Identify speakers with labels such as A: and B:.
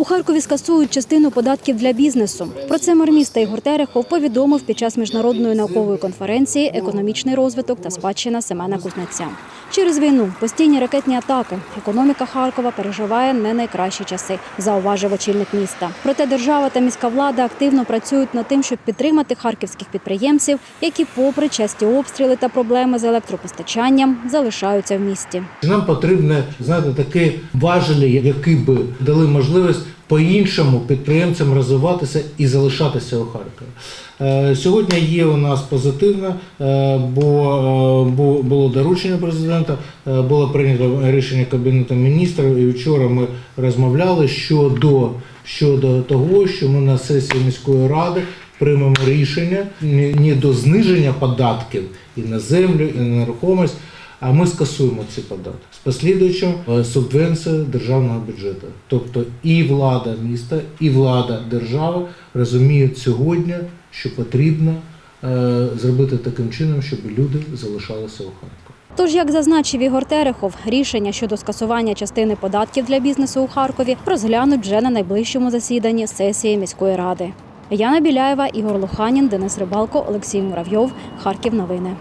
A: У Харкові скасують частину податків для бізнесу. Про це мер міста Ігор Терехов повідомив під час міжнародної наукової конференції Економічний розвиток та спадщина Семена Кузнеця. Через війну, постійні ракетні атаки, економіка Харкова переживає не найкращі часи, зауважив очільник міста. Проте держава та міська влада активно працюють над тим, щоб підтримати харківських підприємців, які, попри часті обстріли та проблеми з електропостачанням, залишаються в місті.
B: Нам потрібне знаєте, такі важелі, які би дали можливість по-іншому підприємцям розвиватися і залишатися у Харкові. Е, Сьогодні є у нас позитивне, е, бо е, було доручення президента, було прийнято рішення Кабінету міністрів, і вчора ми розмовляли щодо, щодо того, що ми на сесії міської ради приймемо рішення не до зниження податків і на землю, і на нерухомість, а ми скасуємо ці податки з послідуючим е, субвенцією державного бюджету. Тобто і влада міста, і влада держави розуміють сьогодні, що потрібно е, зробити таким чином, щоб люди залишалися у Харкові.
A: Тож, як зазначив Ігор Терехов, рішення щодо скасування частини податків для бізнесу у Харкові розглянуть вже на найближчому засіданні сесії міської ради. Яна Біляєва, Ігор Луханін, Денис Рибалко, Олексій Муравйов. Харків. Новини.